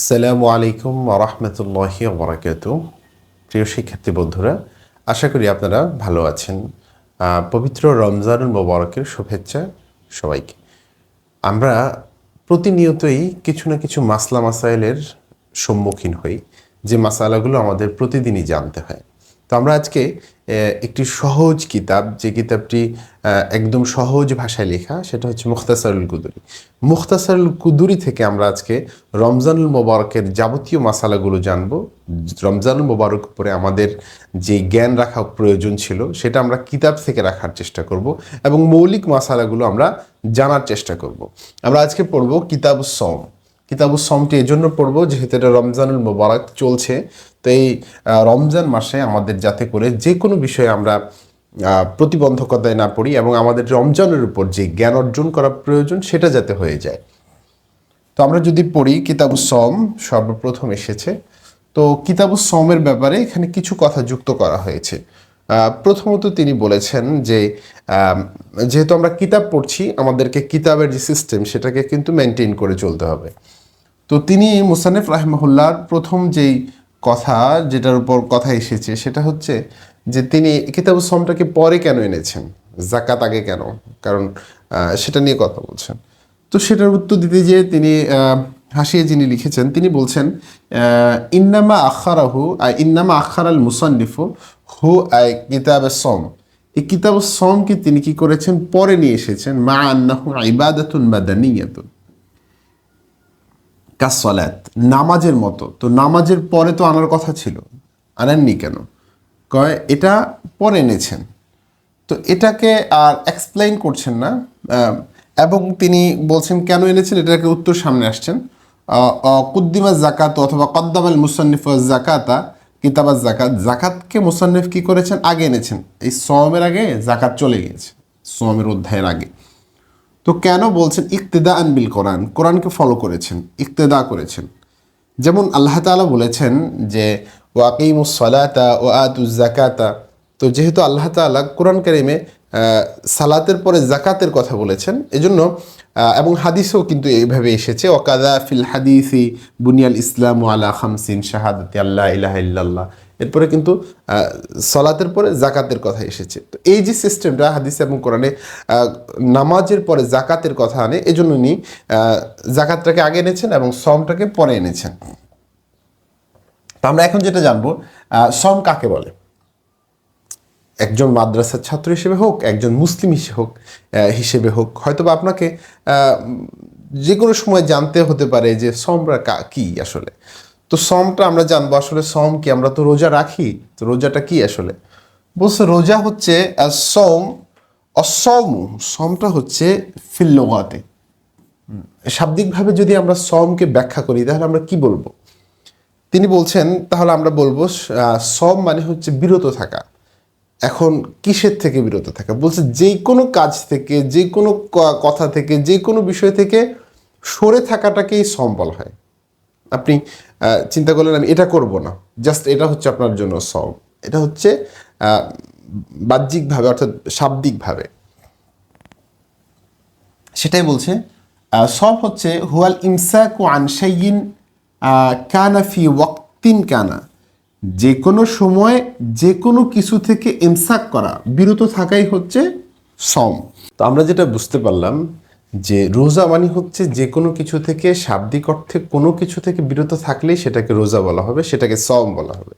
আসসালামু আলাইকুম রহমতুল্লাহি বরাকাত প্রিয় শিক্ষার্থী বন্ধুরা, আশা করি আপনারা ভালো আছেন। পবিত্র রমজানুল মোবারকের শুভেচ্ছা সবাইকে। আমরা প্রতিনিয়তই কিছু না কিছু মাসলা মাসাইলের সম্মুখীন হই। যে মাসালাগুলো আমাদের প্রতিদিনই জানতে হয়। তো আমরা আজকে একটি সহজ কিতাব, যে কিতাবটি একদম সহজ ভাষায় লেখা, সেটা হচ্ছে মুখতাসারুল কুদুরি। মুখতাসারুল কুদুরি থেকে আমরা আজকে রমজানুল মোবারকের যাবতীয় মশালাগুলো জানব। রমজানুল মোবারক উপরে আমাদের যে জ্ঞান রাখা প্রয়োজন ছিল, সেটা আমরা কিতাব থেকে রাখার চেষ্টা করব এবং মৌলিক মশালাগুলো আমরা জানার চেষ্টা করব। আমরা আজকে পড়ব কিতাব সম কিতাবুস সমটি এই জন্য পড়ব, যেহেতু এটা রমজানুল মোবারক চলছে। তো এই রমজান মাসে আমাদের যাতে করে যে কোনো বিষয়ে আমরা প্রতিবন্ধকতায় না পড়ি এবং আমাদের রমজানের উপর যে জ্ঞান অর্জন করা প্রয়োজন সেটা যাতে হয়ে যায়। তো আমরা যদি পড়ি, কিতাবুস সম সর্বপ্রথম এসেছে। তো কিতাবুস সমের ব্যাপারে এখানে কিছু কথা যুক্ত করা হয়েছে। প্রথমত তিনি বলেছেন যে যেহেতু আমরা কিতাব পড়ছি, আমাদেরকে কিতাবের যে সিস্টেম সেটাকে কিন্তু মেনটেন করে চলতে হবে। তো তিনি মুসানিফ রাহমাহুল্লাহর প্রথম যেই কথা যেটার উপর কথা এসেছে সেটা হচ্ছে যে তিনি কিতাবুস সমটাকে পরে কেন এনেছেন? জাকাত আগে কেন? কারণ সেটা নিয়ে কথা বলছেন। তো সেটার উত্তর দিতে যেয়ে তিনি হাসিয়ে যিনি লিখেছেন, তিনি বলছেন ইন্নামা আখারাহু ইন্নামা আখার আল মুসান্নিফু হু, আই, কিতাব সম এই কিতাব সমকে তিনি কি করেছেন? পরে নিয়ে এসেছেন। মা আন্নাহু ইবাদাতুন মাদানিয়াতুন কাসলাত নামাজের মতো। তো নামাজের পরে তো আনার কথা ছিল। আনেননি কেন? কয়, এটা পরে এনেছেন। তো এটাকে আর এক্সপ্লেইন করছেন না। এবং তিনি বলছেন, কেন এনেছেন? এটাকে উত্তর সামনে আসছেন। কুদ্দিমা জাকাত অথবা কদ্দামাল মুসান্নিফ জাকাতা কিতাবাজ জাকাত জাকাতকে মুসান্নিফ কী করেছেন? আগে এনেছেন। এই সমের আগে জাকাত চলে গিয়েছে। সমের অধ্যায়ের আগে। তো কেন বলছেন ইকতেদা আনবিল কোরআন? কোরআনকে ফলো করেছেন, ইকতেদা করেছেন। যেমন আল্লাহ তাআলা বলেছেন যে ওয়াকিমুস সালাতা ও আতুজ জাকাতা তো যেহেতু আল্লাহ তাআলা কোরআন কারিমে সালাতের পরে জাকাতের কথা বলেছেন, এজন্য এবং হাদিসেও কিন্তু এইভাবে এসেছে ওকাদা ফিল হাদিসি বুনিয়াল ইসলাম আলা খামসিন শাহাদাতি আল্লাহ ইলাহা ইল্লাল্লাহ। এরপরে কিন্তু সলাতের পরে জাকাতের কথা এসেছে। তো এই যে সিস্টেমটা হাদিস এবং কোরআনে নামাজের পরে জাকাতের কথা আনে, এজন্য উনি জাকাতটাকে আগে এনেছেন এবং সমটাকে পরে এনেছেন। তো আমরা এখন যেটা জানব সম কাকে বলে? একজন মাদ্রাসার ছাত্র হিসেবে হোক, একজন মুসলিম হিসেবে হোক হিসেবে হোক হয়তো বা আপনাকে যে কোনো সময় জানতে হতে পারে যে সমরা কা- কি আসলে। তো সমটা আমরা জানব, আসলে সম কি? আমরা তো রোজা রাখি, তো রোজাটা কি আসলে? বলছে রোজা হচ্ছে সম অসম সমটা হচ্ছে ফিল্লোগাতে। শাব্দিকভাবে যদি আমরা সমকে ব্যাখ্যা করি, তাহলে আমরা কি বলব? তিনি বলছেন, তাহলে আমরা বলব সম মানে হচ্ছে বিরত থাকা। এখন কিসের থেকে বিরত থাকা? বলছে যে কোনো কাজ থেকে, যে কোনো কথা থেকে, যে কোনো বিষয় থেকে সরে থাকাটাকেই সম বলা হয়। আপনি চিন্তা করলেন আমি এটা করব না। জাস্ট এটা হচ্ছে আপনার জন্য সম এটা হচ্ছে বাহ্যিকভাবে অর্থাৎ শাব্দিকভাবে। সেটাই বলছে সব হচ্ছে, হুয়াল ইমসাক ও আনসাইন কানা ফি ওয়াক্তিন কানা। যে কোনো সময় যে কোনো কিছু থেকে ইমসাক করা, বিরত থাকাই হচ্ছে সম তো আমরা যেটা বুঝতে পারলাম যে রোজা মানে হচ্ছে যে কোনো কিছু থেকে শাব্দিক অর্থে কোনো কিছু থেকে বিরত থাকলেই সেটাকে রোজা বলা হবে, সেটাকে সম বলা হবে।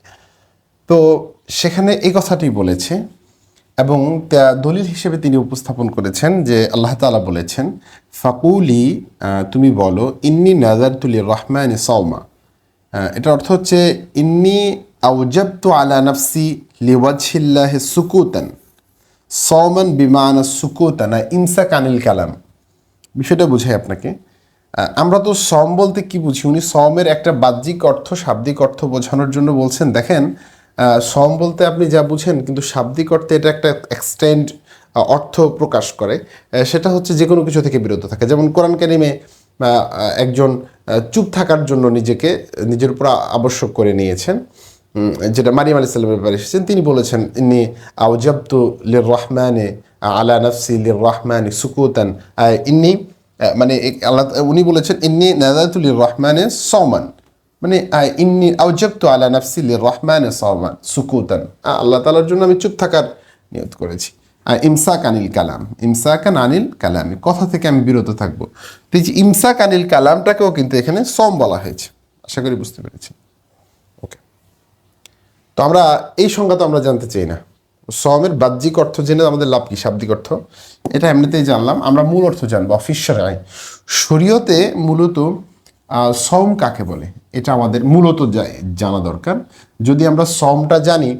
তো সেখানে এই কথাটি বলেছে এবং তা- দলিল হিসেবে তিনি উপস্থাপন করেছেন যে আল্লাহ তাআলা বলেছেন, ফাকুলি তুমি বলো, ইন্নি নাজার তুলি রহমান সৌমা এটার অর্থ হচ্ছে, ইন্নি আউজাবতু আলা নফসি লিওয়াজহিল্লাহ সুকুতান। সৌমান বিমান সুকুতানা ইমসাক আনিল কালাম। বিষয়টা বুঝাই আপনাকে। আমরা তো সম বলতে কি বুঝি? উনি সমের একটা বাহ্যিক অর্থ, শাব্দিক অর্থ বোঝানোর জন্য বলছেন, দেখেন সম বলতে আপনি যা বুঝেন, কিন্তু শাব্দিক অর্থে এটা একটা এক্সটেন্ড অর্থ প্রকাশ করে। সেটা হচ্ছে যে কোনো কিছু থেকে বিরত থাকে। যেমন কোরআন কারিমে একজন চুপ থাকার জন্য নিজেকে, নিজের উপর আবশ্যক করে নিয়েছেন। যেটা মারিয়াম আলি সাল্লামের ব্যাপারে এসেছেন, তিনি বলেছেন ইনি আউজাবতু লির রহমানে আলা নফসি লির রহমানে সুকুতান ইন্নি মানে আল্লাহ, উনি বলেছেন, ইন্নি নাজাতুলির রহমানে সমান মানে ইন্নি আউজাবতু আলা নফসি লির রহমান সাওমান, সুকুতান। আল্লাহ তাআলার জন্য আমি চুপ থাকার নিয়ত করেছি। ইমসাক আনিল কালাম, ইমসাকান আনিল কালামি, কথা থেকে আমি বিরত থাকব। তো ইমসাক আনিল কালামটাকেও কিন্তু এখানে সম বলা হয়েছে। আশা করি বুঝতে পেরেছি তো আমরা এই সংজ্ঞা তো আমরা জানতে চাই না। সমের বাহ্যিক অর্থ জেনে আমাদের লাভ কি? শাব্দিক অর্থ। এটা এমনিতেই জানলাম। আমরা মূল অর্থ জানব অফিসার আয় শরীয়তে মূলত সম কাকে বলে? এটা আমাদের মূলত জানা দরকার। যদি আমরা সমটা জানি,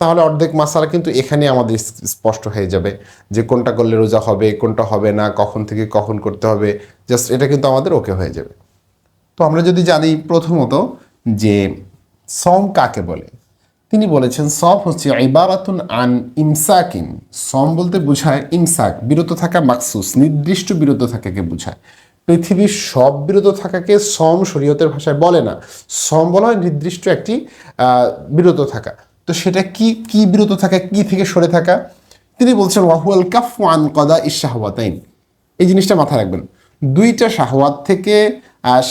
তাহলে অর্ধেক মাসালা কিন্তু এখানে আমাদের স্পষ্ট হয়ে যাবে যে কোনটা করলে রোজা হবে, কোনটা হবে না, কখন থেকে কখন করতে হবে। জাস্ট এটা কিন্তু আমাদের ওকে হয়ে যাবে। তো আমরা যদি জানি প্রথমত যে সম কাকে বলে তিনি বলেছেন, সব হচ্ছে ইবারাতুন আন ইমসাকিন। সম বলতে বোঝায় ইমসাক, বিরত থাকা মাকসুস নির্দিষ্ট বিরত থাকাকে বোঝায়। পৃথিবীর সব বিরত থাকাকে সম শরীয়তের ভাষায় বলে না। সম বলা হয় নির্দিষ্ট একটি বিরত থাকা। তো সেটা কি কি বিরত থাকা, কি থেকে সরে থাকা? তিনি বলছেন, ওয়াহুয়াল কাফ ওয়ান কদা ইশাহওয়াতাইন এই জিনিসটা মাথায় রাখবেন। দুইটা শাহওয়াত থেকে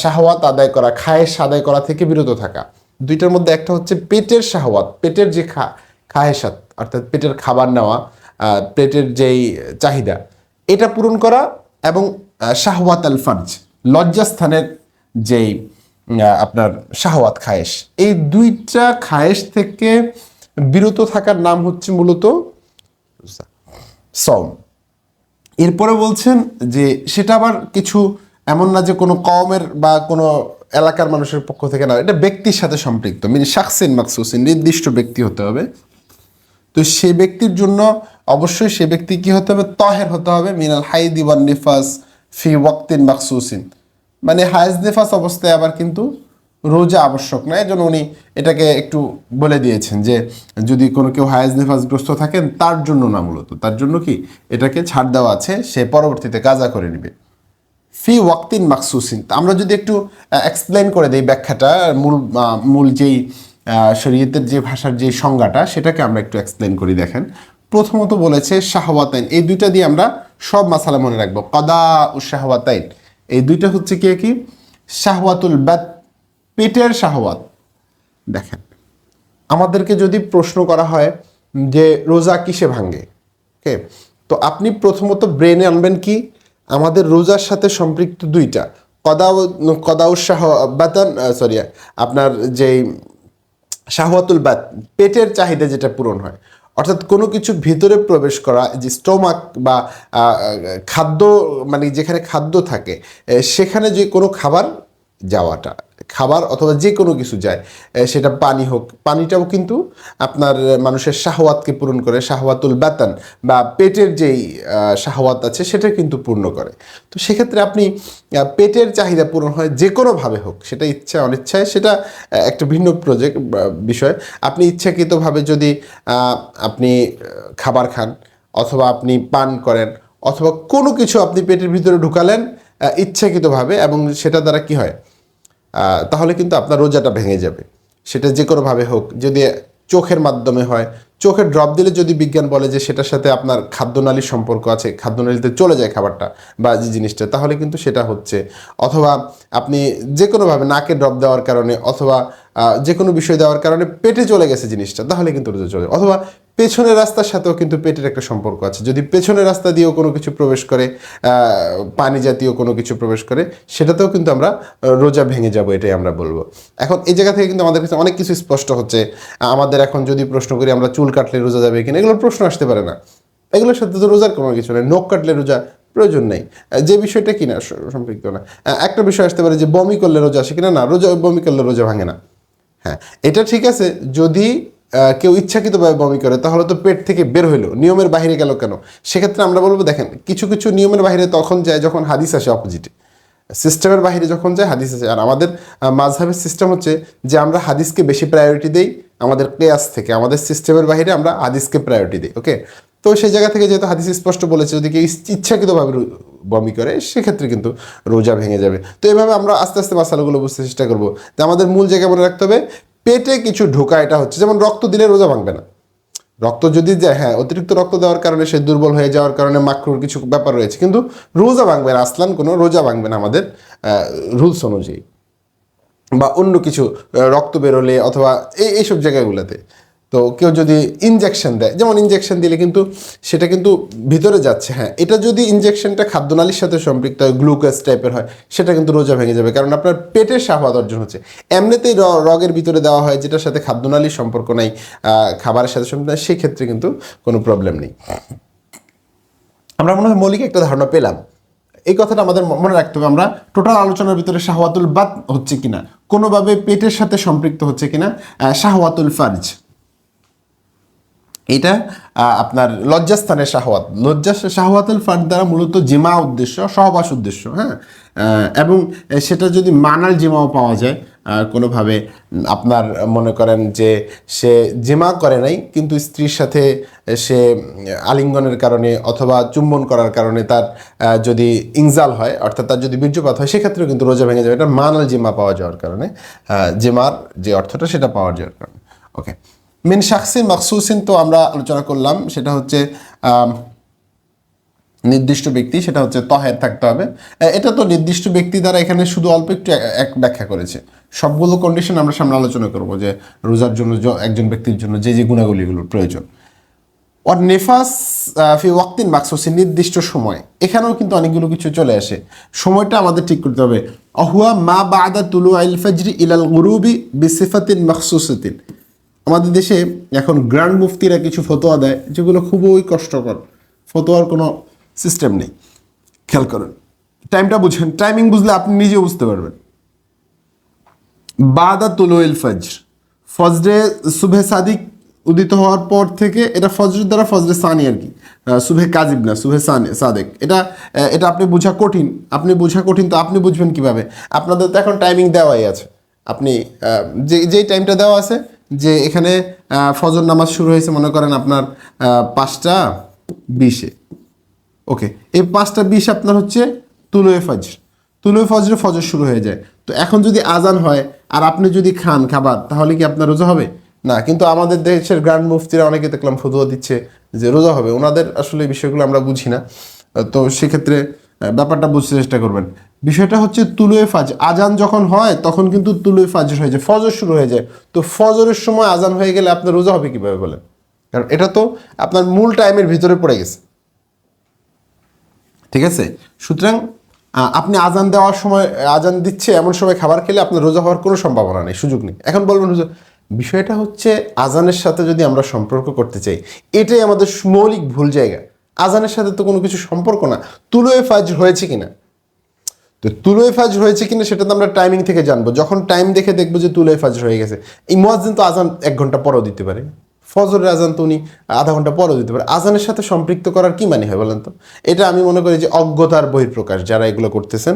শাহওয়াত আদায় করা, খায়েশ আদায় করা থেকে বিরত থাকা। দুইটার মধ্যে একটা হচ্ছে পেটের শাহওয়াত, পেটের যে খা খায়েশাত অর্থাৎ পেটের খাবার নেওয়া পেটের যেই চাহিদা, এটা পূরণ করা এবং শাহওয়াত আল ফার্জ, লজ্জাস্থানের যেই আপনার শাহওয়াত খায়েশ। এই দুইটা খায়েশ থেকে বিরত থাকার নাম হচ্ছে মূলত সম এরপরে বলছেন যে সেটা আবার কিছু এমন না যে কোনো কমের বা কোনো এলাকার মানুষের পক্ষ থেকে না, এটা ব্যক্তির সাথে সম্পৃক্ত মানে শাকসিন মাকসুসিন নির্দিষ্ট ব্যক্তি হতে হবে। তো সে ব্যক্তির জন্য অবশ্যই সে ব্যক্তি কি হতে হবে? তহের হতে হবে, মিনাল হাইদি ওয়ান নিফাস ফি ওয়াক্তিন মাকসুসিন মানে হায়েজ নিফাস অবস্থায় আবার কিন্তু রোজা আবশ্যক নয় এজন্য উনি এটাকে একটু বলে দিয়েছেন যে, যদি কোনো কেউ হায়েজ নিফাসগ্রস্ত থাকেন, তার জন্য না মূলত। তার জন্য কি? এটাকে ছাড় দেওয়া আছে, সে পরবর্তীতে কাজা করে নেবে। ফি ওয়াক্তিন মাকসুসিন আমরা যদি একটু এক্সপ্লেন করে দিই ব্যাখ্যাটা, মূল মূল যেই শরীয়তের যে ভাষার যে সংজ্ঞাটা, সেটাকে আমরা একটু এক্সপ্লেন করি দেখেন। প্রথমত বলেছে শাহওয়াতাইন। এই দুইটা দিয়ে আমরা সব মাসালা মনে রাখব। কদা ও শাহওয়াতাইন। এই দুইটা হচ্ছে কি কি শাহওয়াতুল বাত, পেটের শাহওয়াত। দেখেন, আমাদেরকে যদি প্রশ্ন করা হয় যে রোজা কিসে ভাঙ্গে ওকে? তো আপনি প্রথমত ব্রেনে আনবেন কি? আমাদের রোজার সাথে সম্পৃক্ত দুইটা। কদা কদা শাহ বাতান সরি আপনার যেই শাহওয়াতুল বাত, পেটের চাহিদা যেটা পূরণ হয়। অর্থাৎ কোনো কিছু ভিতরে প্রবেশ করা যে স্টোমাক বা খাদ্য মানে যেখানে খাদ্য থাকে সেখানে যে কোনো খাবার যাওয়াটা। খাবার অথবা যে কোনো কিছু যায় সেটা পানি হোক। পানিটাও কিন্তু আপনার মানুষের শাহওয়াতকে পূরণ করে, শাহওয়াতুল বাতান বা পেটের যেই শাহওয়াত আছে সেটা কিন্তু পূর্ণ করে। তো সেক্ষেত্রে আপনি পেটের চাহিদা পূরণ হয় যে কোনোভাবে হোক, সেটা ইচ্ছা, অনিচ্ছায়, সেটা একটা ভিন্ন প্রজেক্ট বিষয়। আপনি ইচ্ছাকৃতভাবে যদি আপনি খাবার খান অথবা আপনি পান করেন অথবা কোনো কিছু আপনি পেটের ভিতরে ঢুকালেন ইচ্ছাকৃতভাবে এবং সেটা দ্বারা কি হয়? তাহলে কিন্তু আপনার রোজাটা ভেঙে যাবে। সেটা যে কোনোভাবে হোক যদি চোখের মাধ্যমে হয় চোখের ড্রপ দিলে যদি বিজ্ঞান বলে যে সেটার সাথে আপনার খাদ্যনালীর সম্পর্ক আছে, খাদ্যনালীতে চলে যায় খাবারটা বা যে জিনিসটা, তাহলে কিন্তু সেটা হচ্ছে। অথবা আপনি যে কোনোভাবে নাকে ড্রপ দেওয়ার কারণে অথবা যে কোনো বিষয় দেওয়ার কারণে পেটে চলে গেছে জিনিসটা, তাহলে কিন্তু রোজা চলে যাবে। অথবা পেছনের রাস্তার সাথেও কিন্তু পেটের একটা সম্পর্ক আছে। যদি পেছনের রাস্তা দিয়েও কোনো কিছু প্রবেশ করে পানি জাতীয় কোনো কিছু প্রবেশ করে, সেটাতেও কিন্তু আমরা রোজা ভেঙে যাব, এটাই আমরা বলব। এখন এই জায়গা থেকে কিন্তু আমাদের কাছে অনেক কিছু স্পষ্ট হচ্ছে। আমাদের এখন যদি প্রশ্ন করি, আমরা চুল কাটলে রোজা যাবে কিনা, এগুলোর প্রশ্ন আসতে পারে না। এগুলোর সাথে তো রোজার কোনো কিছু নেই, নখ কাটলে রোজা প্রয়োজন নেই। যে বিষয়টা কিনা সম্পৃক্ত না। একটা বিষয় আসতে পারে যে বমি করলে রোজা আসে কিনা, না, রোজা, বমি করলে রোজা ভাঙে না। হ্যাঁ এটা ঠিক আছে, যদি কেউ ইচ্ছাকৃতভাবে বমি করে, তাহলে তো পেট থেকে বের হইল, নিয়মের বাইরে গেল কেন? সেক্ষেত্রে আমরা বলব, দেখেন, কিছু কিছু নিয়মের বাইরে তখন যায়, যখন হাদিস আসে অপোজিটে সিস্টেমের বাইরে যখন যায় হাদিস আসে আর আমাদের মাঝহাবের সিস্টেম হচ্ছে যে আমরা হাদিসকে বেশি প্রায়োরিটি দেই আমাদের কেয়াস থেকে, আমাদের সিস্টেমের বাইরে আমরা হাদিসকে প্রায়োরিটি দিই ওকে তো সেই জায়গা থেকে যেহেতু হাদিস স্পষ্ট বলেছে, যদি কেউ ইচ্ছাকৃতভাবে বমি করে, সেক্ষেত্রে কিন্তু রোজা ভেঙে যাবে। তো এভাবে আমরা আস্তে আস্তে মশালাগুলো বুঝতে চেষ্টা করব যে আমাদের মূল জায়গা মনে রাখতে হবে, পেটে কিছু ঢোকা, এটা হচ্ছে যেমন রক্ত দিলে রোজা ভাঙবে না। রক্ত যদি যায় হ্যাঁ অতিরিক্ত রক্ত দেওয়ার কারণে সে দুর্বল হয়ে যাওয়ার কারণে মাকরুর কিছু ব্যাপার রয়েছে। কিন্তু রোজা ভাঙবে না, আসলান কোনো রোজা ভাঙবে না আমাদের রুলস অনুযায়ী। বা অন্য কিছু রক্ত বেরোলে অথবা এই, এইসব জায়গাগুলোতে। তো কেউ যদি ইনজেকশন দেয়, যেমন ইনজেকশন দিলে কিন্তু সেটা কিন্তু ভিতরে যাচ্ছে হ্যাঁ। এটা যদি ইনজেকশনটা খাদ্যনালীর সাথে সম্পৃক্ত হয় গ্লুকোজ টাইপের হয়, সেটা কিন্তু রোজা ভেঙে যাবে। কারণ আপনার পেটের শাহবাদ অর্জন হচ্ছে। এমনিতেই রগের ভিতরে দেওয়া হয়, যেটার সাথে খাদ্যনালীর সম্পর্ক নাই খাবারের সাথে সম্পর্ক নাই, সেক্ষেত্রে কিন্তু কোনো প্রবলেম নেই। আমরা মনে হয় মৌলিক একটা ধারণা পেলাম। এই কথাটা আমাদের মনে রাখতে হবে আমরা টোটাল আলোচনার ভিতরে শাহওয়াতুল বাত হচ্ছে কিনা? কোনোভাবে পেটের সাথে সম্পৃক্ত হচ্ছে কিনা? শাহওয়াতুল ফার্জ। এটা আপনার লজ্জাস্থানের শাহওয়াত। লজ্জা শাহওয়াতুল ফার্জ দ্বারা মূলত জিমা উদ্দেশ্য, সহবাস উদ্দেশ্য হ্যাঁ? এবং সেটা যদি মানাল জিমাও পাওয়া যায় কোনোভাবে, আপনার মনে করেন যে সে জিমা করে নাই, কিন্তু স্ত্রীর সাথে সে আলিঙ্গনের কারণে অথবা চুম্বন করার কারণে তার যদি ইনজাল হয়, অর্থাৎ তার যদি বীর্যপাত হয়, সেক্ষেত্রেও কিন্তু রোজা ভেঙে যাবে। এটা মানাল জিমা পাওয়া যাওয়ার কারণে জিমার যে অর্থটা সেটা পাওয়া যাওয়ার কারণে। ওকে। মিন শাকসিন মাকসুসিন তো আমরা আলোচনা করলাম, সেটা হচ্ছে নির্দিষ্ট ব্যক্তি, সেটা হচ্ছে তহের থাকতে হবে। এটা তো নির্দিষ্ট ব্যক্তি দ্বারা এখানে শুধু অল্প একটু এক ব্যাখ্যা করেছে। সবগুলো কন্ডিশন আমরা সামনে আলোচনা করব যে রোজার জন্য একজন ব্যক্তির জন্য যে যে গুণাগুলিগুলোর প্রয়োজন। ওর নেফাস ফি ওয়াক্তিন মাকসুসি নির্দিষ্ট সময়। এখানেও কিন্তু অনেকগুলো কিছু চলে আসে। সময়টা আমাদের ঠিক করতে হবে। অহুয়া মা বাদা তুলু আইল ফাজরি ইলাল গুরুবি বিসিফাতিন মাকসুসিতিন আমাদের দেশে এখন গ্র্যান্ড মুফতিরা কিছু ফতোয়া দেয় যেগুলো খুবই কষ্টকর। ফতোয়ার কোনো সিস্টেম নেই। খেয়াল করেন। টাইমটা বুঝেন। টাইমিং বুঝলে আপনি নিজে বুঝতে পারবেন। বাদা তুলোইল ফজর। ফজরে সুবহে সাদিক উদিত হওয়ার পর থেকে এটা ফজরের দ্বারা ফজরে সানি আর কি। সুবহে কাজিব না সুবহে সানি, সাদেক। এটা এটা আপনি বোঝা কঠিন। আপনি বোঝা কঠিন তো আপনি বুঝবেন কীভাবে? আপনাদের তো এখন টাইমিং দেওয়াই আছে। আপনি যে, যেই টাইমটা দেওয়া আছে যে এখানে ফজর নামাজ শুরু হয়েছে, মনে করেন আপনার পাঁচটা বিশে। ওকে, এই পাঁচটা বিশ আপনার হচ্ছে তুলোয় ফজর। তুলোয় ফজরে ফজর শুরু হয়ে যায়। তো এখন যদি আজান হয়, আর আপনি যদি খান খাবার, তাহলে কি আপনার রোজা হবে? না, কিন্তু আমাদের দেশের গ্র্যান্ড মুফতিরা অনেকে দেখলাম ফতুয়া দিচ্ছে যে রোজা হবে। ওনাদের আসলে এই বিষয়গুলো আমরা বুঝি না। তো সেক্ষেত্রে ব্যাপারটা বুঝতে চেষ্টা করবেন। বিষয়টা হচ্ছে তুলোয় ফাজ। আজান যখন হয় তখন কিন্তু তুলোয় ফাজর হয়ে যায় ফজর শুরু হয়ে যায়। তো ফজরের সময় আজান হয়ে গেলে আপনার রোজা হবে কীভাবে বলেন? কারণ এটা তো আপনার মূল টাইমের ভিতরে পড়ে গেছে। ঠিক আছে? সুতরাং আপনি আজান দেওয়ার সময় আজান দিচ্ছে এমন সময় খাবার খেলে আপনার রোজা হওয়ার কোনো সম্ভাবনা নেই সুযোগ নেই। এখন বলবেন হুজুর, বিষয়টা হচ্ছে আজানের সাথে যদি আমরা সম্পর্ক করতে চাই এটাই আমাদের মৌলিক ভুল জায়গা। আজানের সাথে তো কোনো কিছু সম্পর্ক না। তুলোয় ফাজ হয়েছে কিনা? তো তুলোয় ফাজ হয়েছে কিনা সেটা তো আমরা টাইমিং থেকে জানব। যখন টাইম দেখে দেখব যে তুলোয় ফাজ হয়ে গেছে। এই মুয়াজ্জিন তো আজান এক ঘণ্টা পরেও দিতে পারে। ফজরের আজান তো উনি আধা ঘণ্টা পরেও দিতে পারে। আজানের সাথে সম্পৃক্ত করার কি মানে হয় বলেন তো? এটা আমি মনে করি যে অজ্ঞতার বহিঃপ্রকাশ যারা এগুলো করতেছেন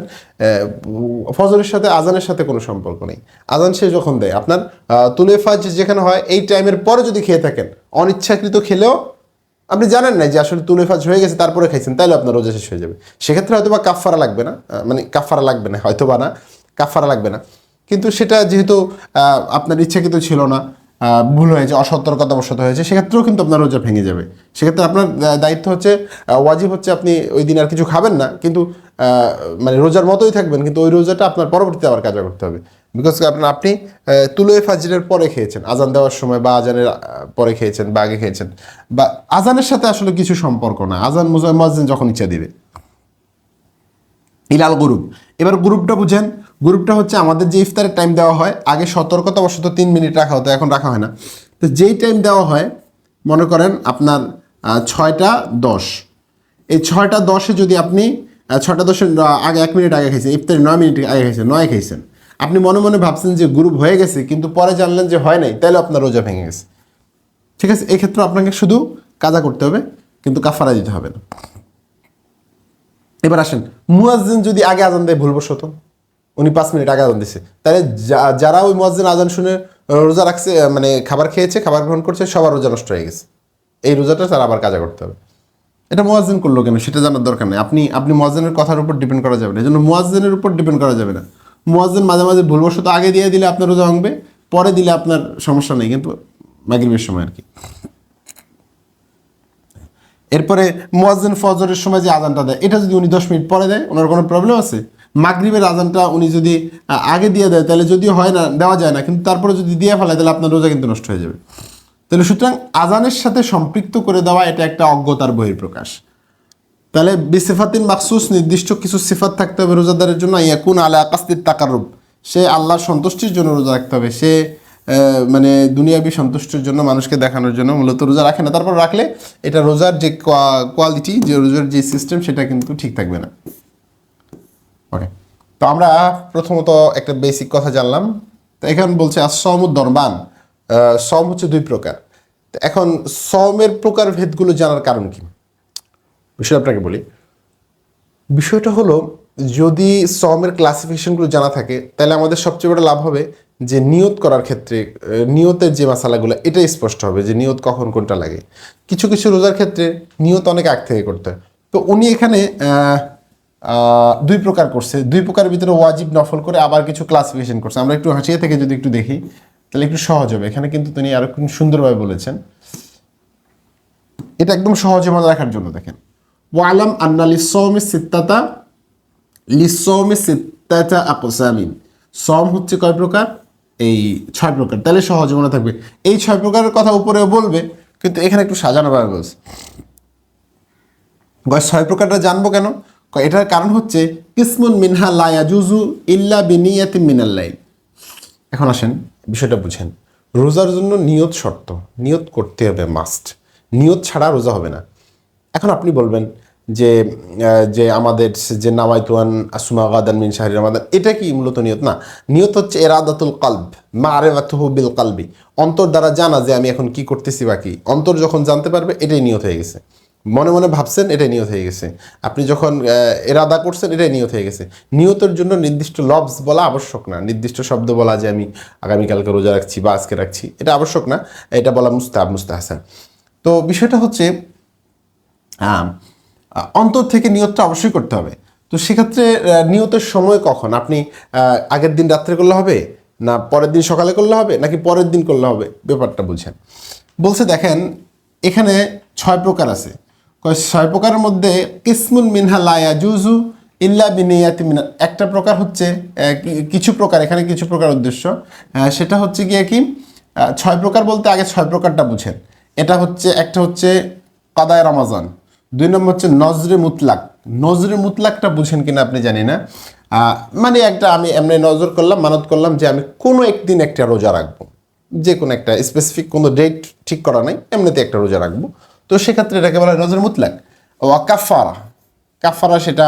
ফজরের সাথে আজানের সাথে কোনো সম্পর্ক নেই। আজান সে যখন দেয়, আপনার তুলে ফাজ যেখানে হয়, এই টাইমের পরে যদি খেয়ে থাকেন, অনিচ্ছাকৃত খেলেও আপনি জানেন না যে আসলে তুলে ফাজ হয়ে গেছে, তারপরে খাইছেন তাহলে আপনার রোজা শেষ হয়ে যাবে। সেক্ষেত্রে হয়তো বা কাফারা লাগবে না মানে কাফারা লাগবে না হয়তো বা না কাফারা লাগবে না। কিন্তু সেটা যেহেতু আপনার ইচ্ছাকৃত ছিল না ভুল হয়েছে, অসতর্কতাবশত হয়েছে, সেক্ষেত্রেও কিন্তু আপনার রোজা ভেঙে যাবে। সেক্ষেত্রে আপনার দায়িত্ব হচ্ছে ওয়াজিব হচ্ছে আপনি ওই দিন আর কিছু খাবেন না, কিন্তু মানে রোজার মতোই থাকবেন, কিন্তু ওই রোজাটা আপনার পরবর্তীতে আবার কাজা করতে হবে। বিকজ আপনার, আপনি তুলোয় ফাজরের পরে খেয়েছেন, আজান দেওয়ার সময় বা আজানের পরে খেয়েছেন বা আগে খেয়েছেন। বা আজানের সাথে আসলে কিছু সম্পর্ক না। আজান মুজান মসজিদ যখন ইচ্ছা দিবে। ইলাল গ্রুপ। এবার গ্রুপটা বুঝেন, গ্রুপটা হচ্ছে আমাদের যে ইফতারের টাইম দেওয়া হয়, আগে সতর্কতা সতর্কতাবশত তিন মিনিট রাখা হতো, এখন রাখা হয় না। তো যেই টাইম দেওয়া হয়, মনে করেন আপনার ছয়টা দশ। এই ছয়টা দশে যদি আপনি ছয়টা দশের আগে এক মিনিট আগে খাইছেন ইফতারি নয় মিনিট আগে খাইছেন নয় খাইছেন আপনি মনে মনে ভাবছেন যে গ্রুপ হয়ে গেছে, কিন্তু পরে জানলেন যে হয় নাই তাহলে আপনার রোজা ভেঙে গেছে। ঠিক আছে, এই ক্ষেত্রে আপনাকে শুধু কাজা করতে হবে, কিন্তু কাফারা দিতে হবে না। এবার আসেন, মুয়াজ্জিন যদি আগে আজান দেয় ভুলবশত উনি পাঁচ মিনিট আগে আজান দিছে। তাহলে যারা ওই মুয়াজ্জিন আজান শুনে রোজা রাখছে মানে খাবার খেয়েছে, খাবার গ্রহণ করছে, সবার রোজা নষ্ট হয়ে গেছে। এই রোজাটা তারা আবার কাজা করতে হবে। এটা মুয়াজ্জিন করল কেন? সেটা জানার দরকার নেই। আপনি আপনি মুয়াজ্জিনের কথার উপর ডিপেন্ড করা যাবে না। এই জন্য মুয়াজ্জিনের উপর ডিপেন্ড করা যাবে না। মুয়াজ্জিন মাঝে মাঝে ভুলবশত আগে দিয়ে দিলে আপনার রোজা ভাঙবে, পরে দিলে আপনার সমস্যা নেই, কিন্তু মাগরিবের সময় আর কি এরপরে মুয়াজ্জিন ফজরের সময় যে আজানটা দেয়, এটা যদি উনি দশ মিনিট পরে দেয়, ওনার কোনো প্রবলেম আছে? মাগরিবের আজানটা উনি যদি আগে দিয়ে দেয়, তাহলে যদি হয় না, দেওয়া যায় না, কিন্তু তারপরে যদি দিয়ে ফেলায়, তাহলে আপনার রোজা কিন্তু নষ্ট হয়ে যাবে। তাহলে সুতরাং আজানের সাথে সম্পৃক্ত করে দেওয়া, এটা একটা অজ্ঞতার বহির্প্রকাশ তাহলে বিসিফাতিন মাকসুস নির্দিষ্ট কিছু সিফাত থাকতে হবে রোজাদারের জন্য ইয়াকুন আলা আকাস্তির তাকারুব সে আল্লাহর সন্তুষ্টির জন্য রোজা রাখতে হবে। সে মানে দুনিয়াবি সন্তুষ্টির জন্য, মানুষকে দেখানোর জন্য মূলত রোজা রাখে না। তারপর রাখলে এটা রোজার যে কোয়ালিটি, যে রোজার যে সিস্টেম, সেটা কিন্তু ঠিক থাকবে না। ওকে তো আমরা প্রথমত একটা বেসিক কথা জানলাম। তো এখন বলছে আসমুদ দরবান সম হচ্ছে দুই প্রকার। এখন সমের প্রকার ভেদগুলো জানার কারণ কি? বিষয় আপনাকে বলি। বিষয়টা হলো, যদি সমের ক্লাসিফিকেশনগুলো জানা থাকে, তাহলে আমাদের সবচেয়ে বড় লাভ হবে যে নিয়ত করার ক্ষেত্রে নিয়তের যে মশালাগুলো এটাই স্পষ্ট হবে যে নিয়ত কখন কোনটা লাগে। কিছু কিছু রোজার ক্ষেত্রে নিয়ত অনেক আগ থেকে করতে হয়। তো উনি এখানে দুই প্রকার করছে। দুই প্রকারের ভিতরে ওয়াজিব নফল করে আবার কিছু ক্লাসিফিকেশন করছে। আমরা একটু হাসিয়ে থেকে যদি একটু দেখি, তাহলে একটু সহজ হবে। এখানে কিন্তু তিনি আরও সুন্দরভাবে বলেছেন। এটা একদম সহজে মনে রাখার জন্য দেখেন। ওয়ালাম আন্না লিসৌমি সিত্তাতা লিসৌমি সিত্তাতা আকসামিন সম হচ্ছে কয় প্রকার? এই ছয় প্রকার। তাহলে সহজে মনে থাকবে। এই ছয় প্রকারের কথা উপরেও বলবে, কিন্তু এখানে একটু সাজানো বলছে গয় ছয় প্রকারটা জানব কেন? এটার কারণ হচ্ছে, কিসমুন মিনহা লায়াজুজু ইল্লা বিনিয়াতি মিনাল্লাই এখন আসেন, বিষয়টা বুঝেন। রোজার জন্য নিয়ত শর্ত। নিয়ত করতে হবে মাস্ট। নিয়ত ছাড়া রোজা হবে না। এখন আপনি বলবেন যে যে আমাদের যে নামাইতুয়ান আসুমা গাদান মিন শাহরি রমাদান এটা কি মূলত নিয়ত? না নিয়ত হচ্ছে এরাদাতুল কালব মা আরে বিল কালবি। অন্তর দ্বারা জানা যে আমি এখন কি করতেছি বাকি অন্তর যখন জানতে পারবে এটাই নিয়ত হয়ে গেছে। মনে মনে ভাবছেন এটাই নিয়ত হয়ে গেছে। আপনি যখন এরাদা করছেন এটাই নিয়ত হয়ে গেছে। নিয়তের জন্য নির্দিষ্ট লবস বলা আবশ্যক না। নির্দিষ্ট শব্দ বলা যে আমি আগামীকালকে রোজা রাখছি বা আজকে রাখছি এটা আবশ্যক না। এটা বলা মুস্তাহাব মুস্তাহাসান। তো বিষয়টা হচ্ছে আহ, অন্তর থেকে নিয়তটা অবশ্যই করতে হবে। তো সেক্ষেত্রে নিয়তের সময় কখন? আপনি আগের দিন রাত্রে করলে হবে? না পরের দিন সকালে করলে হবে? নাকি পরের দিন করলে হবে? ব্যাপারটা বুঝেন। বলছে, দেখেন, এখানে ছয় প্রকার আছে। ছয় প্রকারের মধ্যে কিসমুন মিনহা লায়া জুজু ইল্লা বিনিয়াতি মিনা একটা প্রকার হচ্ছে কিছু প্রকার, এখানে কিছু প্রকার উদ্দেশ্য। সেটা হচ্ছে গিয়ে কি? ছয় প্রকার বলতে আগে ছয় প্রকারটা বুঝেন। এটা হচ্ছে, একটা হচ্ছে কাদায় রমাজান। দুই নম্বর হচ্ছে নজরে মুতলাক। নজরে মুতলাকটা বুঝেন কিনা আপনি জানি না। মানে একটা আমি এমনি নজর করলাম, মানত করলাম যে আমি কোনো একদিন একটা রোজা রাখব। যে কোনো একটা স্পেসিফিক কোনো ডেট ঠিক করা নাই, এমনিতে একটা রোজা রাখব। তো সেক্ষেত্রে এটাকে বলা হয় নজর মুতলাক। ও কাফারা। কাফারা সেটা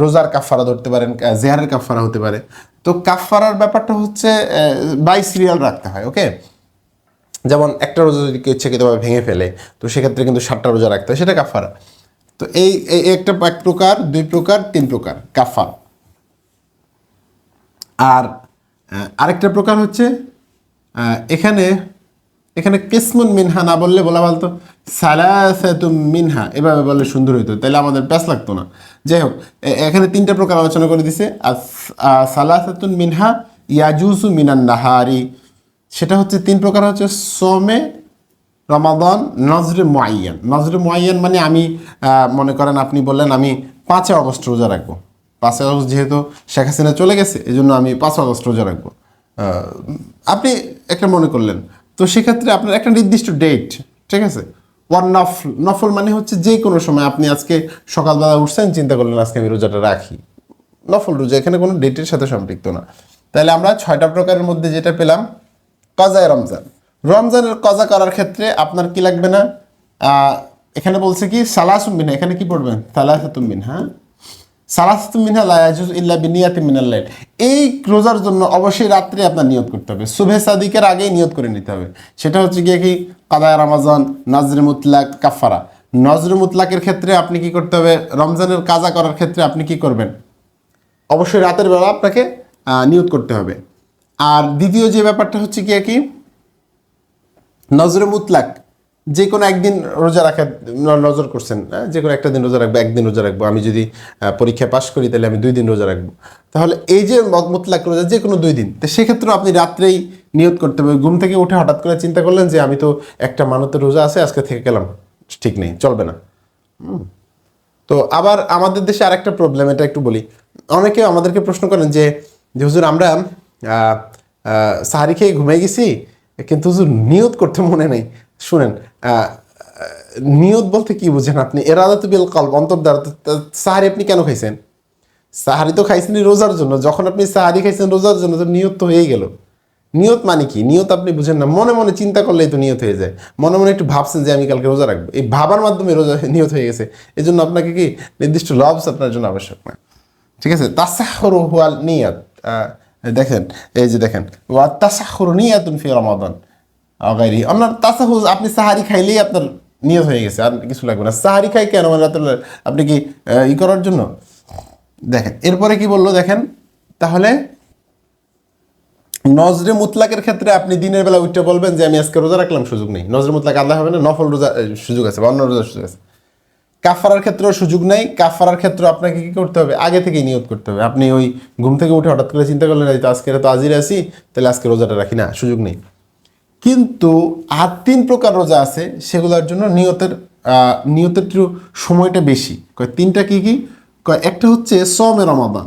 রোজার কাফারা ধরতে পারেন জেহারের কাফারা হতে পারে। তো কাফারার ব্যাপারটা হচ্ছে বাই সিরিয়াল রাখতে হয় ওকে যেমন একটা রোজা যদি কেউ ইচ্ছাকৃতভাবে ভেঙে ফেলে, তো সেক্ষেত্রে কিন্তু সাতটা রোজা রাখতে হয়, সেটা কাফারা। তো এই এই একটা এক প্রকার, দুই প্রকার, তিন প্রকার, কাফার। আর আরেকটা প্রকার হচ্ছে এখানে এখানে কিসমুন মিনহা না বললে বলা বলতো সালাসাতুম মিনহা, এভাবে বললে সুন্দর হইতো তাহলে আমাদের প্যাস লাগতো না। যাই হোক এখানে তিনটা প্রকার আলোচনা করে দিছে আর সালাসাতুন মিনহা, ইয়াজুসু মিনান নাহারি সেটা হচ্ছে তিন প্রকার হচ্ছে সোমে, রমাদান, নজরে মোয়াইয়ান নজরে মোয়াইয়ান মানে আমি মনে করেন আপনি বললেন আমি পাঁচই অগস্ট রোজা রাখব। পাঁচই অগস্ট যেহেতু শেখ হাসিনা চলে গেছে এই জন্য আমি পাঁচ অগস্ট রোজা রাখব। আপনি একটা মনে করলেন, তো সেক্ষেত্রে আপনার একটা নির্দিষ্ট ডেট ঠিক আছে? ওয়ান নফল নফল মানে হচ্ছে যে কোনো সময় আপনি আজকে সকালবেলা উঠছেন, চিন্তা করলেন আজকে আমি রোজাটা রাখি। নফল রোজা, এখানে কোনো ডেটের সাথে সম্পৃক্ত না। তাহলে আমরা ছয়টা প্রকারের মধ্যে যেটা পেলাম কজায় রমজান। রমজানের কজা করার ক্ষেত্রে আপনার কি লাগবে না? এখানে বলছে কি, সালাসুম মিনহা এখানে কি পড়বেন? সালাসাতুম মিনহা সালাসাতুম মিনহা লায়াজুজ ইল্লা বিনিয়াতি মিনাল লাইল। এই রোজার জন্য অবশ্যই রাত্রে আপনার নিয়ত করতে হবে। শুভে সাদিকের আগেই নিয়ত করে নিতে হবে। সেটা হচ্ছে গিয়ে কি, কাদায় রমাজান, নজরে মুতলাক কাফারা নজরে মুতলাকের ক্ষেত্রে আপনি কি করতে হবে? রমজানের কাজা করার ক্ষেত্রে আপনি কি করবেন? অবশ্যই রাতের বেলা আপনাকে নিয়ত করতে হবে। আর দ্বিতীয় যে ব্যাপারটা হচ্ছে কি কি? নজরে মুতলাক যে কোনো একদিন রোজা রাখার নজর করছেন হ্যাঁ, যে কোনো একটা দিন রোজা রাখব একদিন রোজা রাখব। আমি যদি আহ, পরীক্ষায় পাশ করি তাহলে আমি দুই দিন রোজা রাখব। তাহলে এই যে মত- মুতলাক রোজা যে কোনো দুই দিন তো সেক্ষেত্রে আপনি রাত্রেই নিয়ত করতে হবে। ঘুম থেকে উঠে হঠাৎ করে চিন্তা করলেন যে আমি তো একটা মানতের রোজা আছে আজকে থেকে গেলাম। ঠিক নেই চলবে না। তো আবার আমাদের দেশে আরেকটা প্রবলেম এটা একটু বলি। অনেকে আমাদেরকে প্রশ্ন করেন যে হুজুর আমরা সাহারি খেয়ে ঘুমিয়ে গেছি, কিন্তু হুজুর নিয়ত করতে মনে নেই। শুনেন নিয়ত বলতে কি বুঝেন আপনি? এরাদাত বিল কলব, অন্তর দ্বারা সাহারি আপনি কেন খাইছেন? সাহারি তো খাইছেন রোজার জন্য। যখন আপনি সাহারি খাইছেন রোজার জন্য, তো নিয়ত তো হয়ে গেল। নিয়ত মানে কি? নিয়ত আপনি বুঝেন না, মনে মনে চিন্তা করলেই তো নিয়ত হয়ে যায়। মনে মনে একটু ভাবছেন যে আমি কালকে রোজা রাখব। এই ভাবার মাধ্যমে রোজা নিয়ত হয়ে গেছে। এই জন্য আপনাকে কি? নির্দিষ্ট লভস আপনার জন্য আবশ্যক না। ঠিক আছে? তাসাহর হুয়াল নিয়াত দেখেন, এই যে দেখেন, ওয়া ফি রমাদান। আপনার তাসাহুজ, আপনি সাহারি খাইলেই আপনার নিয়ত হয়ে গেছে, আর কিছু লাগবে না। সাহারি খাই কেন? মানে আপনি কি ই করার জন্য? দেখেন, এরপরে কি বলল দেখেন, তাহলে, নজরে মুতলাকের ক্ষেত্রে আপনি দিনের বেলা উঠে বলবেন যে, আমি আজকে রোজা রাখলাম, সুযোগ নেই। নজরে মুতলাক আল্লাহ হবে না? নফল রোজা সুযোগ আছে বা অন্য রোজার সুযোগ আছে। কাফারার ক্ষেত্রেও সুযোগ নেই, কাফারার ক্ষেত্রে আপনাকে কী করতে হবে? আগে থেকেই নিয়োগ করতে হবে। আপনি ওই ঘুম থেকে উঠে হঠাৎ করে চিন্তা করলেন তো আজকে তো আজিরে আছি, তাহলে আজকে রোজাটা রাখি। না, সুযোগ নেই। কিন্তু আর তিন প্রকার রোজা আছে, সেগুলোর জন্য নিয়তের নিয়তের একটু সময়টা বেশি। কয়, তিনটা কি কি? কয়, একটা হচ্ছে সমের রমাদান।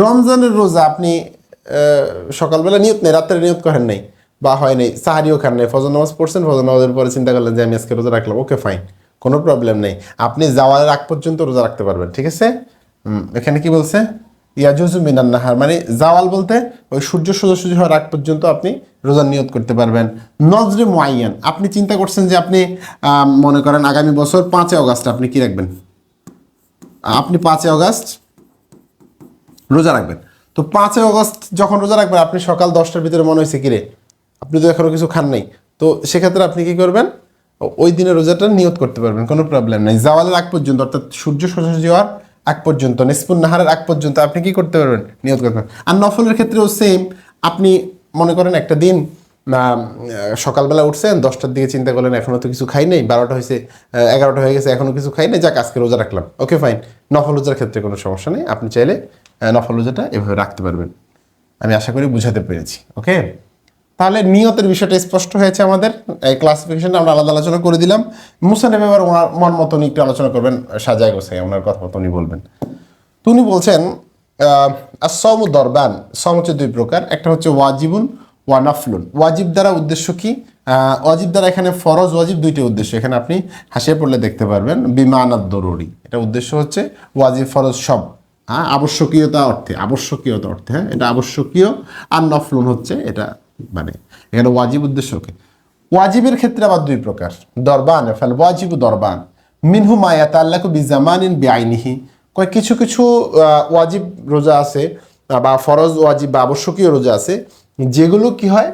রমজানের রোজা আপনি সকালবেলা নিয়ত নেই, রাত্রে নিয়ত করেন নাই, বা হয় নাই, সাহারিও খান নাই, ফজর নামাজ পড়ছেন, ফজর নামাজের পরে চিন্তা করলেন যে আমি আজকে রোজা রাখলাম, ওকে ফাইন। কোনো প্রবলেম নেই। আপনি যাওয়ার আগ পর্যন্ত রোজা রাখতে পারবেন, ঠিক আছে? এখানে কি বলছে? ইয়াজুজু মিনান নাহার মানে জাওয়াল বলতে ওই সূর্য সোজাসুজি হওয়ার আগ পর্যন্ত আপনি রোজা নিয়ত করতে পারবেন। নজরে মুআইয়ান, আপনি চিন্তা করছেন যে আপনি মনে করেন আগামী বছর পাঁচই অগাস্ট আপনি কি রাখবেন? আপনি পাঁচই অগাস্ট রোজা রাখবেন। তো পাঁচই অগস্ট যখন রোজা রাখবেন, আপনি সকাল দশটার ভিতরে মনে হয়েছে কিরে, আপনি তো এখনও কিছু খান নাই। তো সেক্ষেত্রে আপনি কি করবেন? ওই দিনে রোজাটা নিয়ত করতে পারবেন, কোনো প্রবলেম নেই। জাওয়ালের আগ পর্যন্ত, অর্থাৎ সূর্য সোজাসুজি হওয়ার আগ পর্যন্ত নিসপুন নাহারের আগ পর্যন্ত আপনি কি করতে পারবেন? নিয়ত করতে পারবেন। আর নফলের ক্ষেত্রেও সেম আপনি মনে করেন একটা দিন সকালবেলা উঠছেন, দশটার দিকে চিন্তা করলেন এখনও তো কিছু খাই নাই, বারোটা হয়েছে এগারোটা হয়ে গেছে এখনও কিছু খাই নাই, যাক, আজকে রোজা রাখলাম। ওকে ফাইন নফল রোজার ক্ষেত্রে কোনো সমস্যা নেই। আপনি চাইলে নফল রোজাটা এভাবে রাখতে পারবেন। আমি আশা করি বুঝাতে পেরেছি। ওকে তাহলে নিয়তের বিষয়টা স্পষ্ট হয়েছে আমাদের। এই ক্লাসিফিকেশনটা আমরা আলাদা আলোচনা করে দিলাম। মুসানেব এবার ওনার মন মতন একটু আলোচনা করবেন, সাজায় গোছায় ওনার কথা মতো উনি বলবেন। তো উনি বলছেন সম দরবান সম হচ্ছে দুই প্রকার, একটা হচ্ছে ওয়াজিবুন ওয়া নাফলুন। ওয়াজিব দ্বারা উদ্দেশ্য কি? ওয়াজিব দ্বারা এখানে ফরজ, ওয়াজিব দুইটি উদ্দেশ্য। এখানে আপনি হাসিয়ে পড়লে দেখতে পারবেন, বিমানাত দরুরি। এটা উদ্দেশ্য হচ্ছে ওয়াজিব, ফরজ, সব। হ্যাঁ আবশ্যকীয়তা অর্থে আবশ্যকীয়তা অর্থে হ্যাঁ এটা আবশ্যকীয়। আর নফলুন হচ্ছে, এটা মানে এখানে ওয়াজিব উদ্দেশ্য কি? ওয়াজিবের ক্ষেত্রে আবার দুই প্রকার। দরবান ফেল ওয়াজিব দরবান। মিনহু মায়াত আল্লাহকু বিজামানিন বেআইনিহি। কয় কিছু কিছু ওয়াজিব রোজা আছে বা ফরজ ওয়াজিব বা আবশ্যকীয় রোজা আছে যেগুলো কি হয়?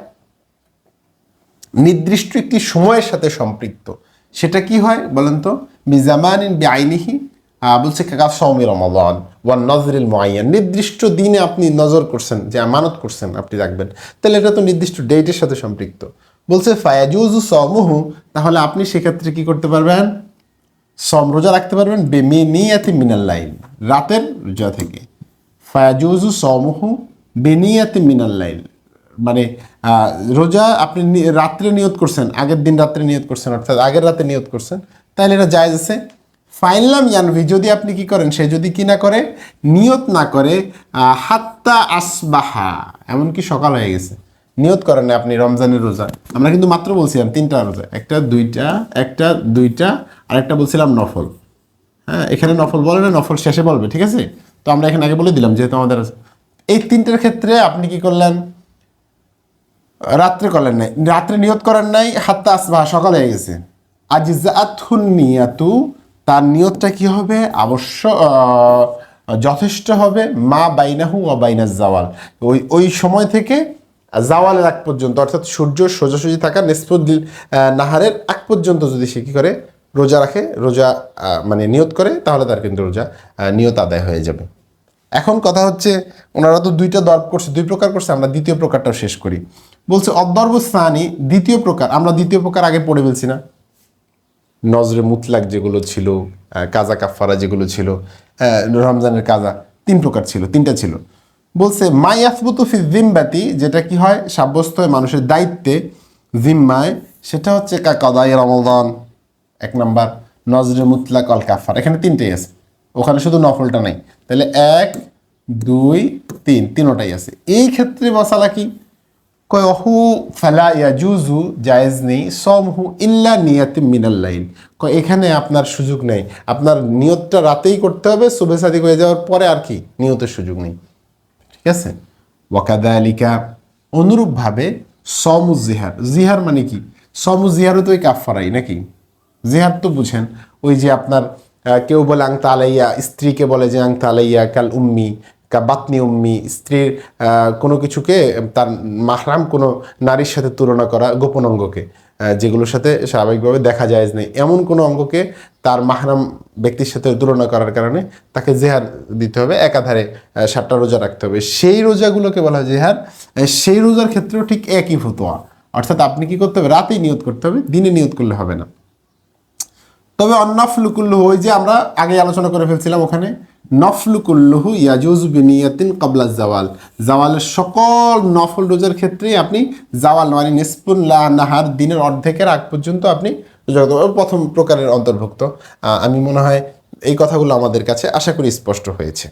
নির্দিষ্ট একটি সময়ের সাথে সম্পৃক্ত। সেটা কি হয় বলেন তো? বিজামানিন বেআইনিহি আহ, বলছে কাকা সৌমি রমাদান। ওয়ান নজরিল মুআইয়ান। নির্দিষ্ট দিনে আপনি নজর করছেন, যে আমানত করছেন আপনি রাখবেন। তাহলে এটা তো নির্দিষ্ট ডেটের সাথে সম্পৃক্ত। বলছে ফায়াজুজু সমুহু তাহলে আপনি সেক্ষেত্রে কি করতে পারবেন? সম রোজা রাখতে পারবেন বেমিনিয়াতি মিনাল লাইল, রাতের রোজা থেকে। ফায়াজুজু সমুহু বেনিয়াতি মিনাল লাইল মানে রোজা আপনি রাত্রে নিয়ত করছেন, আগের দিন রাত্রে নিয়ত করছেন, অর্থাৎ আগের রাতে নিয়ত করছেন, তাহলে এটা জায়েজ আছে? ফাইনলাম ইয়ানভি, যদি আপনি কি করেন, সে যদি কি না করে, নিয়ত না করে হাত্তা আসবাহা, এমনকি সকাল হয়ে গেছে। নিয়ত করেন আপনি রমজানের রোজা। আমরা কিন্তু মাত্র বলছিলাম তিনটা রোজা, একটা, দুইটা একটা, দুইটা আর একটা বলছিলাম নফল। হ্যাঁ এখানে নফল বলে না, নফল শেষে বলবে, ঠিক আছে? তো আমরা এখানে আগে বলে দিলাম যেহেতু আমাদের এই তিনটার ক্ষেত্রে আপনি কি করলেন? রাত্রে করলেন নাই। রাত্রে নিয়ত করেন নাই, হাত্তা আসবাহা, সকাল হয়ে গেছে। আজিজাতুন নিয়াতু তার নিয়তটা কি হবে? অবশ্য যথেষ্ট হবে। মা বাইনাহু ও বাইনা জাওয়াল ওই ওই সময় থেকে জাওয়ালের আগ পর্যন্ত, অর্থাৎ সূর্য সোজাসুজি থাকা নিষ্পদ নাহারের আগ পর্যন্ত যদি সে কী করে? রোজা রাখে, রোজা মানে নিয়ত করে, তাহলে তার কিন্তু রোজা নিয়ত আদায় হয়ে যাবে। এখন কথা হচ্ছে, ওনারা তো দুইটা দর্ব করছে, দুই প্রকার করছে, আমরা দ্বিতীয় প্রকারটাও শেষ করি। বলছে, অদর্ব স্থানী দ্বিতীয় প্রকার। আমরা দ্বিতীয় প্রকার আগে পড়ে ফেলছি না। নজরে মুতলাক যেগুলো ছিল কাজা কাফারা যেগুলো ছিল রমজানের কাজা, তিন প্রকার ছিল, তিনটা ছিল। বলছে মাইয়াসবুতু ফি জিম্বাতি যেটা কি হয়? সাব্যস্ত মানুষের দায়িত্বে। জিম্মায়, সেটা হচ্ছে কা কদাই রমজান। এক নাম্বার, নজরে মুতলাক অল কাফার এখানে তিনটেই আছে। ওখানে শুধু নফলটা নাই। তাহলে এক, দুই, তিন, তিনোটাই আছে। এই ক্ষেত্রে মশালা কি? কয় অহু ফালা ইয়াজুজু জায়েজ নেই সমহু ইল্লা নিয়াত মিনাল্লাইল কয় এখানে আপনার সুযোগ নেই আপনার নিয়তটা রাতেই করতে হবে শুভে সাদিক হয়ে যাওয়ার পরে আর কি নিয়তের সুযোগ নেই ঠিক আছে ওয়াকাদা আলিকা অনুরূপভাবে সমু জিহার জিহার মানে কি সমু জিহারও তো ওই কাফারাই নাকি জিহার তো বুঝেন ওই যে আপনার কেউ বলে আংতা আলাইয়া স্ত্রীকে বলে যে আংতা আলাইয়া কাল উম্মি বাতনি উম্মি, স্ত্রীর কোনো কিছুকে, তার মাহরাম কোনো নারীর সাথে তুলনা করা গোপন অঙ্গকে যেগুলোর সাথে স্বাভাবিকভাবে দেখা যায় নেই। এমন কোনো অঙ্গকে তার মাহরাম ব্যক্তির সাথে তুলনা করার কারণে তাকে জেহার দিতে হবে, একাধারে সাতটা রোজা রাখতে হবে। সেই রোজাগুলোকে বলা হয় জেহার সেই রোজার ক্ষেত্রেও ঠিক একই ফতোয়া। অর্থাৎ আপনি কি করতে হবে? রাতেই নিয়ত করতে হবে, দিনে নিয়ত করলে হবে না। তবে অন্নফলুকুল্লুহু, ওই যে আমরা আগে আলোচনা করে ফেলছিলাম ওখানে, নফলুকুল্লুহু ইয়াজুজ বিনিয়াতিন কবলা জাওয়াল। জাওয়ালের সকল নফল রোজার ক্ষেত্রেই আপনি জাওয়াল মানে নিসপুল্লাহ নাহার দিনের অর্ধেকের আগ পর্যন্ত আপনি। প্রথম প্রকারের অন্তর্ভুক্ত। আমি মনে হয় এই কথাগুলো আমাদের কাছে আশা করি স্পষ্ট হয়েছে।